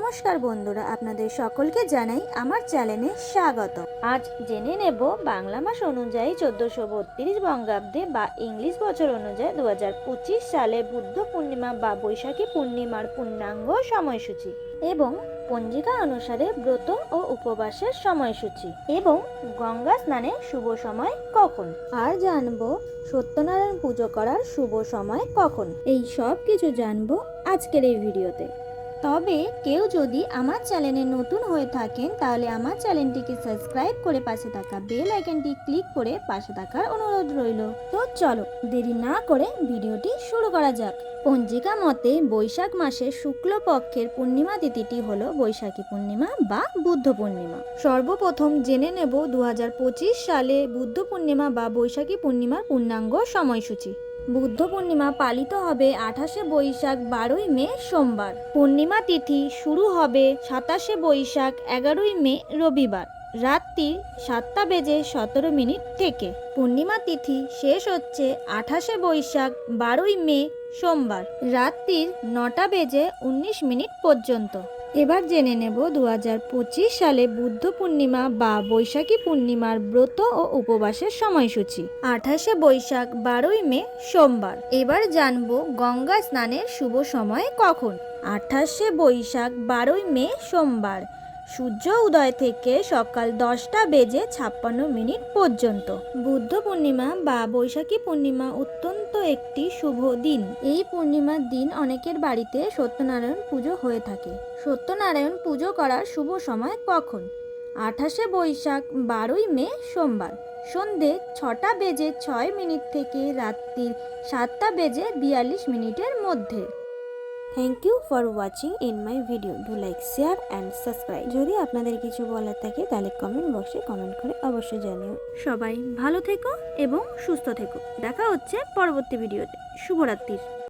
নমস্কার বন্ধুরা, আপনাদের সকলকে জানাই আমার চ্যানেলে স্বাগত। আজ জেনে নেব বাংলা মাস অনুযায়ী চোদ্দশো বত্রিশ বঙ্গাব্দে বা ইংলিশ বছর অনুযায়ী দু হাজার পঁচিশ সালে বুদ্ধ পূর্ণিমা বা বৈশাখী পূর্ণিমার পূর্ণাঙ্গ সময়সূচি এবং পঞ্জিকা অনুসারে ব্রত ও উপবাসের সময়সূচি এবং গঙ্গা স্নানে শুভ সময় কখন? আর জানব সত্যনারায়ণ পুজো করার শুভ সময় কখন? এই সব কিছু জানব আজকের এই ভিডিওতে। তবে কেউ যদি আমার চ্যানেলে নতুন হয়ে থাকেন, তাহলে আমার চ্যানেলটিকে সাবস্ক্রাইব করে পাশে থাকা বেল আইকনটি ক্লিক করে পাশে থাকার অনুরোধ রইল। তো চলো, দেরি না করে ভিডিওটি শুরু করা যাক। পঞ্জিকা মতে, বৈশাখ মাসের শুক্লপক্ষের পূর্ণিমা তিথিটি হলো বৈশাখী পূর্ণিমা বা বুদ্ধ পূর্ণিমা। সর্বপ্রথম জেনে নেব দু হাজার পঁচিশ সালে বুদ্ধ পূর্ণিমা বা বৈশাখী পূর্ণিমার পূর্ণাঙ্গ সময়সূচি। বুদ্ধ পূর্ণিমা পালিত হবে আঠাশে বৈশাখ বারোই মে সোমবার। পূর্ণিমা তিথি শুরু হবে সাতাশে বৈশাখ এগারোই মে রবিবার। রাত্রি সাতটা বেজে সতেরো মিনিট থেকে। পূর্ণিমা তিথি শেষ হচ্ছে আঠাশে বৈশাখ বারোই মে সোমবার। রাত্রির নটা বেজে উনিশ মিনিট পর্যন্ত। এবার জেনে নেব দু হাজার পঁচিশ সালে বুদ্ধ পূর্ণিমা বা বৈশাখী পূর্ণিমার ব্রত ও উপবাসের সময়সূচি। আঠাশে বৈশাখ, বারোই মে, সোমবার। এবার জানব গঙ্গা স্নানের শুভ সময় কখন? আঠাশে বৈশাখ, বারোই মে, সোমবার। সূর্য উদয় থেকে সকাল দশটা বেজে ছাপ্পান্ন মিনিট পর্যন্ত। বুদ্ধ পূর্ণিমা বা বৈশাখী পূর্ণিমা অত্যন্ত একটি শুভ দিন। এই পূর্ণিমার দিন অনেকের বাড়িতে সত্যনারায়ণ পুজো হয়ে থাকে। সত্যনারায়ণ পুজো করার শুভ সময় কখন? আঠাশে বৈশাখ, বারোই মে, সোমবার। সন্ধে ছটা বেজে ছয় মিনিট থেকে রাত্রির সাতটা বেজে বিয়াল্লিশ মিনিটের মধ্যে। Thank you for watching in my video do like share and subscribe যদি আপনাদের কিছু বলার থাকে, তাহলে কমেন্ট বক্সে কমেন্ট করে অবশ্যই জানিও। সবাই ভালো থেকো এবং সুস্থ থেকো। দেখা হচ্ছে পরবর্তী ভিডিওতে শুভরাত্রির